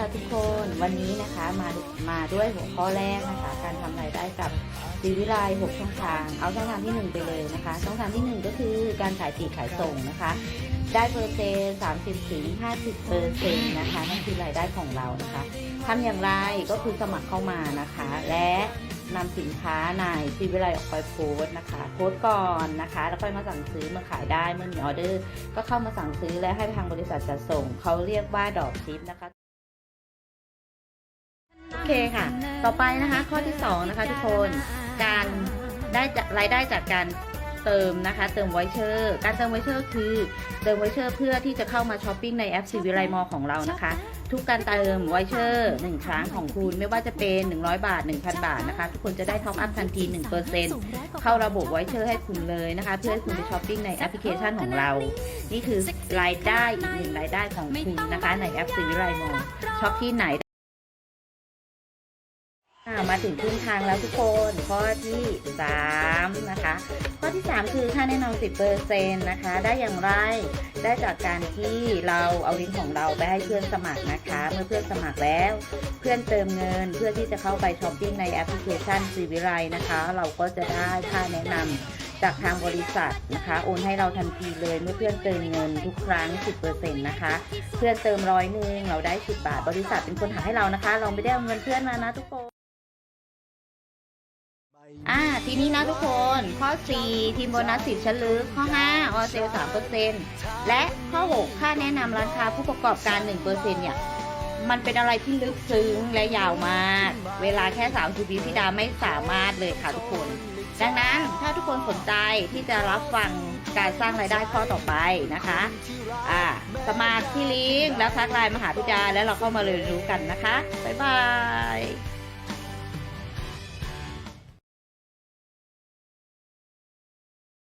ค่ะทุกคนวันนี้นะคะมามาด้วยหัวข้อแรกนะคะ การทำรายได้กับซีวิไล6ช่องทาง เอาช่องทางที่ 1 ไปเลยนะคะ ช่องทางที่ 1 ก็คือการขายปลีกขายส่งนะคะ ได้เปอร์เซ็นต์30ถึง50เปอร์เซ็นต์นะคะนั่นคือรายได้ของเรานะคะทำอย่างไรก็คือสมัครเข้ามานะคะ และนำสินค้าในซีวิไลออกไปโพสต์นะคะ โพสต์ก่อนนะคะ แล้วค่อยมาสั่งซื้อมื่อขายได้เมื่อมีออเดอร์ ก็เข้ามาสั่งซื้อและให้ทางบริษัทจัดส่ง เขาเรียกว่าดอกชิปนะคะ เคค่ะ ต่อไปนะคะข้อที่ 2 นะคะทุกคนการได้จากรายได้จากการเติมนะคะ เติมไวเชอร์การเติมไวเชอร์คือเติมไวเชอร์เพื่อที่จะเข้ามาช้อปปิ้งในแอปซีวิไลมอของเรานะคะ ทุกการเติมไวเชอร์1ครั้งของคุณไม่ว่าจะเป็น 100 บาท 1,000 บาทนะคะ ทุกคนจะได้ท็อปอัพทันที 1%เข้าระบบไวเชอร์ให้คุณเลยนะคะ เพื่อให้คุณไปช้อปปิ้งในแอปพลิเคชันของเรา นี่คือรายได้อีกหนึ่งรายได้ของคุณนะคะในแอปซีวิไลมอช็อปที่ไหน มาถึงครึ่งทางแล้วทุกคนข้อที่3นะคะ ข้อที่ 3 คือค่าแนะนำ10%นนะคะ ได้อย่างไร ได้จากการที่เราเอาลิงก์ของเราไปให้เพื่อนสมัครนะคะ เมื่อเพื่อนสมัครแล้ว เพื่อนเติมเงินเพื่อที่จะเข้าไปช้อปปิ้งในแอปพลิเคชันซีวิไลนะคะ เราก็จะได้ค่าแนะนำจากทางบริษัทนะคะ โอนให้เราทันทีเลยเมื่อเพื่อนเติมเงินทุกครั้ง 10%นะคะ เพื่อนเติมร้อยหนึ่งเราได้ 10 บาท บริษัทเป็นคนหักให้เรานะคะ เราไม่ได้เอาเงินเพื่อนมานะทุกคน อ่า ทีนี้นะทุกคน ข้อ 4 ทีมโบนัสสิบชั้นลึก ข้อ 5 ออเซล3%และข้อ 6 ค่าแนะนำร้านค้าผู้ประกอบการ1%เปอร์เซนต์เนี่ย มันเป็นอะไรที่ลึกซึ้งและยาวมาก เวลาแค่3 0วิพี่ดาไม่สามารถเลยค่ะทุกคน ดังนั้นถ้าทุกคนสนใจที่จะรับฟังการสร้างรายได้ข้อต่อไปนะคะ อ่า สมัครที่ลิงก์แล้วทักไลน์มาหาพี่ดาแล้วเราเข้ามาเรียนรู้กันนะคะ บ๊ายบาย